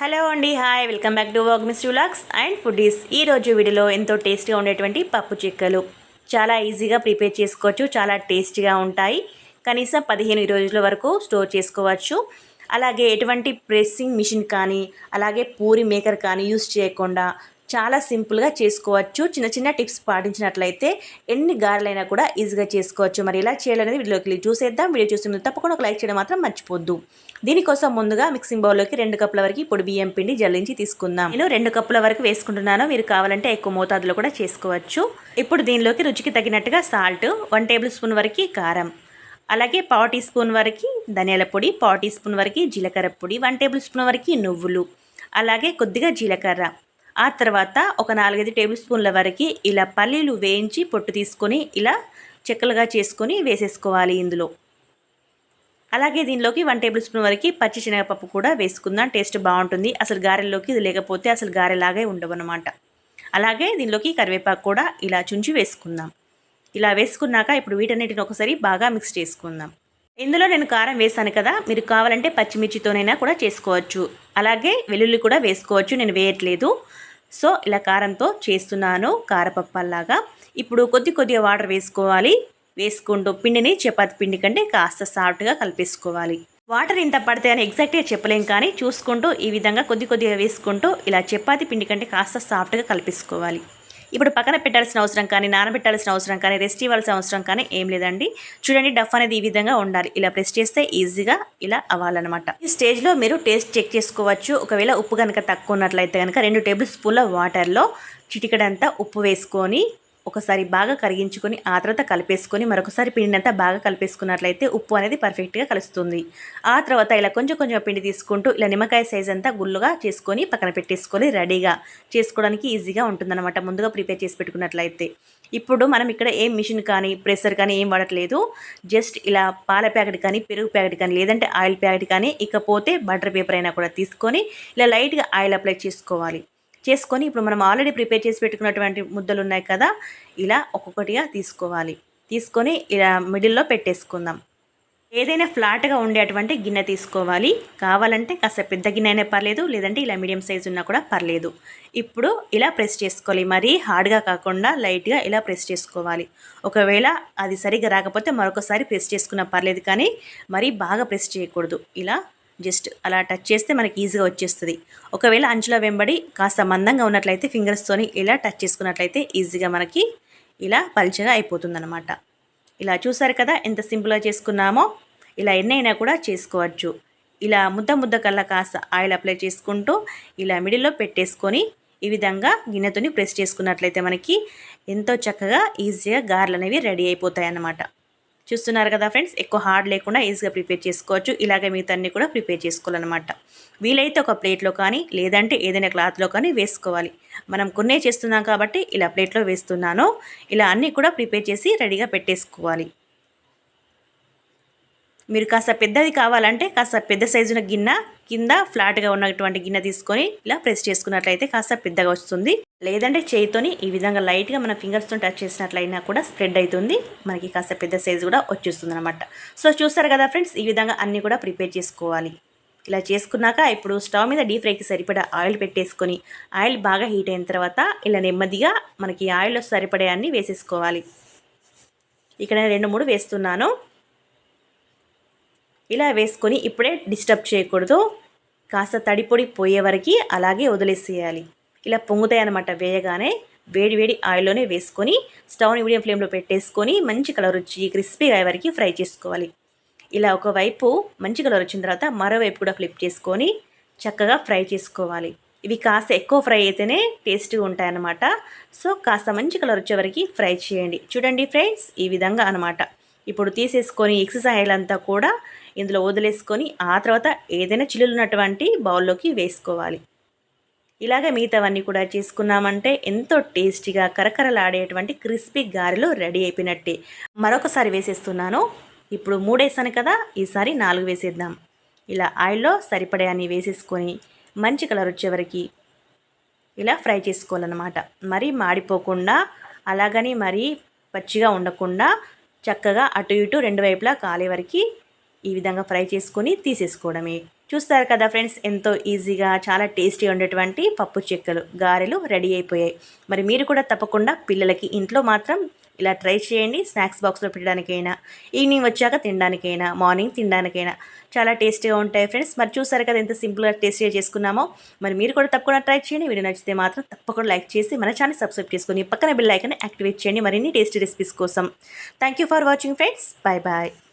Hello అండి hi welcome back to work miss vlogs and foodies ఈ రోజు వీడియోలో ఎంతో టేస్టీగా ఉండేటువంటి పప్పు చిక్కలు. చాలా ఈజీగా ప్రిపేర్ చేసుకోవచ్చు చాలా టేస్టీగా ఉంటాయి. కనీసం పదిహేను రోజుల వరకు స్టోర్ చేసుకోవచ్చు. అలాగే ఎటువంటి ప్రెస్సింగ్ మిషన్ కానీ అలాగే పూరి మేకర్ కానీ యూస్ చేయకుండా చాలా సింపుల్గా చేసుకోవచ్చు. చిన్న చిన్న టిప్స్ పాటించినట్లయితే ఎన్ని గారెలైనా కూడా ఈజీగా చేసుకోవచ్చు. మరి ఎలా చేయాలనేది వీడియోకి చూసేద్దాం. వీడియో చూసే తప్పకుండా ఒక లైక్ చేయడం మాత్రం మర్చిపోద్దు. దీనికోసం ముందుగా మిక్సింగ్ బౌల్లోకి రెండు కప్పుల వరకు పొడి బియ్యం పిండి జల్లించి తీసుకుందాం. నేను రెండు కప్పుల వరకు వేసుకుంటున్నాను. మీరు కావాలంటే ఎక్కువ మోతాదులో కూడా చేసుకోవచ్చు. ఇప్పుడు దీనిలోకి రుచికి తగినట్టుగా సాల్ట్ వన్ టేబుల్ స్పూన్ వరకు కారం అలాగే పావు టీ స్పూన్ వరకు ధనియాల పొడి పావు టీ స్పూన్ వరకు జీలకర్ర పొడి వన్ టేబుల్ స్పూన్ వరకు నువ్వులు అలాగే కొద్దిగా జీలకర్ర. ఆ తర్వాత ఒక నాలుగైదు టేబుల్ స్పూన్ల వరకు ఇలా పల్లీలు వేయించి పొట్టు తీసుకొని ఇలా చెక్కలుగా చేసుకొని వేసేసుకోవాలి ఇందులో. అలాగే దీనిలోకి వన్ టేబుల్ స్పూన్ వరకు పచ్చి శనగపప్పు కూడా వేసుకుందాం. టేస్ట్ బాగుంటుంది. అసలు గారెల్లోకి ఇది లేకపోతే అసలు గారెలాగే ఉండవన్నమాట అలాగే దీనిలోకి కరివేపాకు కూడా ఇలా చుంచి వేసుకుందాం. ఇలా వేసుకున్నాక ఇప్పుడు వీటన్నిటిని ఒకసారి బాగా మిక్స్ చేసుకుందాం. ఇందులో నేను కారం వేసాను కదా మీరు కావాలంటే పచ్చిమిర్చితోనైనా కూడా చేసుకోవచ్చు. అలాగే వెల్లుల్లి కూడా వేసుకోవచ్చు నేను వేయట్లేదు. సో ఇలా కారంతో చేస్తున్నాను కారపప్పల్లాగా. ఇప్పుడు కొద్ది కొద్దిగా వాటర్ వేసుకోవాలి. వేసుకుంటూ పిండిని చపాతి పిండి కంటే కాస్త సాఫ్ట్గా కలిపేసుకోవాలి. వాటర్ ఇంత పడితే అని ఎగ్జాక్ట్గా చెప్పలేం కానీ చూసుకుంటూ ఈ విధంగా కొద్ది కొద్దిగా వేసుకుంటూ ఇలా చపాతి పిండి కంటే కాస్త సాఫ్ట్గా కలిపేసుకోవాలి. ఇప్పుడు పక్కన పెట్టాల్సిన అవసరం కానీ నానబెట్టాల్సిన అవసరం కానీ రెస్ట్ ఇవ్వాల్సిన అవసరం కానీ ఏం లేదండి. చూడండి డఫ్ అనేది ఈ విధంగా ఉండాలి. ఇలా ప్రెస్ చేస్తే ఈజీగా ఇలా అవ్వాలన్నమాట. ఈ స్టేజ్లో మీరు టేస్ట్ చెక్ చేసుకోవచ్చు. ఒకవేళ ఉప్పు కనుక తక్కువ ఉన్నట్లయితే కనుక రెండు టేబుల్ స్పూన్ల వాటర్లో చిటికడంతా ఉప్పు వేసుకొని ఒకసారి బాగా కరిగించుకొని ఆ తర్వాత కలిపేసుకొని మరొకసారి పిండినంతా బాగా కలిపేసుకున్నట్లయితే ఉప్పు అనేది పర్ఫెక్ట్గా కలుస్తుంది. ఆ తర్వాత ఇలా కొంచెం కొంచెం పిండి తీసుకుంటూ ఇలా నిమ్మకాయ సైజ్ అంతా గుళ్ళుగా చేసుకొని పక్కన పెట్టేసుకొని రెడీగా చేసుకోవడానికి ఈజీగా ఉంటుందన్నమాట. ముందుగా ప్రిపేర్ చేసి పెట్టుకున్నట్లయితే. ఇప్పుడు మనం ఇక్కడ ఏం మిషన్ కానీ ప్రెషర్ కానీ ఏం వాడట్లేదు. జస్ట్ ఇలా పాల ప్యాకెట్ కానీ పెరుగు ప్యాకెట్ కానీ లేదంటే ఆయిల్ ప్యాకెట్ కానీ ఇకపోతే బటర్ పేపర్ అయినా కూడా తీసుకొని ఇలా లైట్గా ఆయిల్ అప్లై చేసుకోవాలి. చేసుకొని ఇప్పుడు మనం ఆల్రెడీ ప్రిపేర్ చేసి పెట్టుకున్నటువంటి ముద్దలు ఉన్నాయి కదా ఇలా ఒక్కొక్కటిగా తీసుకోవాలి. తీసుకొని ఇలా మిడిల్లో పెట్టేసుకుందాం. ఏదైనా ఫ్లాట్గా ఉండేటువంటి గిన్నె తీసుకోవాలి. కావాలంటే కాస్త పెద్ద గిన్నె అయినా పర్లేదు లేదంటే ఇలా మీడియం సైజ్ ఉన్నా కూడా పర్లేదు. ఇప్పుడు ఇలా ప్రెస్ చేసుకోవాలి. మరీ హార్డ్గా కాకుండా లైట్గా ఇలా ప్రెస్ చేసుకోవాలి. ఒకవేళ అది సరిగ్గా రాకపోతే మరొకసారి ప్రెస్ చేసుకున్నా పర్లేదు కానీ మరీ బాగా ప్రెస్ చేయకూడదు. ఇలా జస్ట్ అలా టచ్ చేస్తే మనకి ఈజీగా వచ్చేస్తుంది. ఒకవేళ అంచుల వెంబడి కాస్త మందంగా ఉన్నట్లయితే ఫింగర్స్తోని ఇలా టచ్ చేసుకున్నట్లయితే ఈజీగా మనకి ఇలా పల్చగా అయిపోతుందన్నమాట. ఇలా చూసారు కదా ఎంత సింపుల్గా చేసుకున్నామో? ఇలా ఎన్నైనా కూడా చేసుకోవచ్చు. ఇలా ముద్ద ముద్ద కల్లా కాస్త ఆయిల్ అప్లై చేసుకుంటూ ఇలా మిడిల్లో పెట్టేసుకొని ఈ విధంగా గిన్నెతోని ప్రెస్ చేసుకున్నట్లయితే మనకి ఎంతో చక్కగా ఈజీగా గార్లు అనేవి రెడీ అయిపోతాయి అన్నమాట చూస్తున్నారు కదా ఫ్రెండ్స్ ఎక్కువ హార్డ్ లేకుండా ఈజీగా ప్రిపేర్ చేసుకోవచ్చు. ఇలాగే మిగతా అన్ని కూడా ప్రిపేర్ చేసుకోవాలన్నమాట. వీలైతే ఒక ప్లేట్లో కానీ లేదంటే ఏదైనా క్లాత్లో కానీ వేసుకోవాలి. మనం కొన్నే చేస్తున్నాం కాబట్టి ఇలా ప్లేట్లో వేస్తున్నాను. ఇలా అన్నీ కూడా ప్రిపేర్ చేసి రెడీగా పెట్టేసుకోవాలి. మీరు కాస్త పెద్దది కావాలంటే కాస్త పెద్ద సైజున గిన్నె కింద ఫ్లాట్గా ఉన్నటువంటి గిన్నె తీసుకొని ఇలా ప్రెస్ చేసుకున్నట్లయితే కాస్త పెద్దగా వస్తుంది. లేదంటే చేయితోని ఈ విధంగా లైట్గా మన ఫింగర్స్తో టచ్ చేసినట్లయినా కూడా స్ప్రెడ్ అవుతుంది మనకి కాస్త పెద్ద సైజు కూడా వచ్చేస్తుంది అనమాట సో చూస్తారు కదా ఫ్రెండ్స్ ఈ విధంగా అన్నీ కూడా ప్రిపేర్ చేసుకోవాలి. ఇలా చేసుకున్నాక ఇప్పుడు స్టవ్ మీద డీప్ ఫ్రైకి సరిపడా ఆయిల్ పెట్టేసుకొని ఆయిల్ బాగా హీట్ అయిన తర్వాత ఇలా నెమ్మదిగా మనకి ఆయిల్లో సరిపడే అన్ని వేసేసుకోవాలి. ఇక్కడ రెండు మూడు వేస్తున్నాను. ఇలా వేసుకొని ఇప్పుడే డిస్టర్బ్ చేయకూడదు. కాస్త తడిపొడి పోయే వరకు అలాగే వదిలేసేయాలి. ఇలా పొంగుతాయి అనమాట వేయగానే. వేడి వేడి ఆయిల్లోనే వేసుకొని స్టవ్ని మీడియం ఫ్లేమ్లో పెట్టేసుకొని మంచి కలర్ వచ్చి క్రిస్పీగా అయ్యే వరకు ఫ్రై చేసుకోవాలి. ఇలా ఒకవైపు మంచి కలర్ వచ్చిన తర్వాత మరోవైపు కూడా ఫ్లిప్ చేసుకొని చక్కగా ఫ్రై చేసుకోవాలి. ఇవి కాస్త ఎక్కువ ఫ్రై అయితేనే టేస్ట్గా ఉంటాయన్నమాట. సో కాస్త మంచి కలర్ వచ్చేవరకు ఫ్రై చేయండి. చూడండి ఫ్రెండ్స్ ఈ విధంగా అనమాట ఇప్పుడు తీసేసుకొని ఎక్సర్సైజ్ అంతా కూడా ఇందులో వదిలేసుకొని ఆ తర్వాత ఏదైనా చిల్లులు ఉన్నటువంటి బౌల్లోకి వేసుకోవాలి. ఇలాగ మిగతావన్నీ కూడా చేసుకున్నామంటే ఎంతో టేస్టీగా కరకరలాడేటువంటి క్రిస్పీ గారెలు రెడీ అయిపోయినట్టే. మరొకసారి వేసేస్తున్నాను. ఇప్పుడు మూడేసాను కదా ఈసారి నాలుగు వేసేద్దాం. ఇలా ఆయిల్లో సరిపడే అని వేసేసుకొని మంచి కలర్ వచ్చేవరకు ఇలా ఫ్రై చేసుకోవాలన్నమాట. మరీ మాడిపోకుండా అలాగని మరీ పచ్చిగా ఉండకుండా చక్కగా అటు ఇటు రెండు వైపులా కాలే వరకు ఈ విధంగా ఫ్రై చేసుకొని తీసేసుకోవడమే. చూస్తారు కదా ఫ్రెండ్స్ ఎంతో ఈజీగా చాలా టేస్టీ ఉండేటువంటి పప్పు చెక్కలు గారెలు రెడీ అయిపోయాయి. మరి మీరు కూడా తప్పకుండా పిల్లలకి ఇంట్లో మాత్రం ఇలా ట్రై చేయండి. స్నాక్స్ బాక్స్లో పెట్టడానికైనా ఈవినింగ్ వచ్చాక తినడానికైనా మార్నింగ్ తినడానికైనా చాలా టేస్టీగా ఉంటాయి ఫ్రెండ్స్. మరి చూసారు కదా ఎంత సింపుల్గా టేస్టీగా చేసుకున్నామో? మరి మీరు కూడా తప్పకుండా ట్రై చేయండి. వీడియో నచ్చితే మాత్రం తప్పకుండా లైక్ చేసి మన ఛానల్ సబ్స్క్రైబ్ చేసుకుని పక్కన బిల్ ఐకన్ యాక్టివేట్ చేయండి మరిన్ని టేస్టీ రెసిపీస్ కోసం. Thank you for watching friends bye bye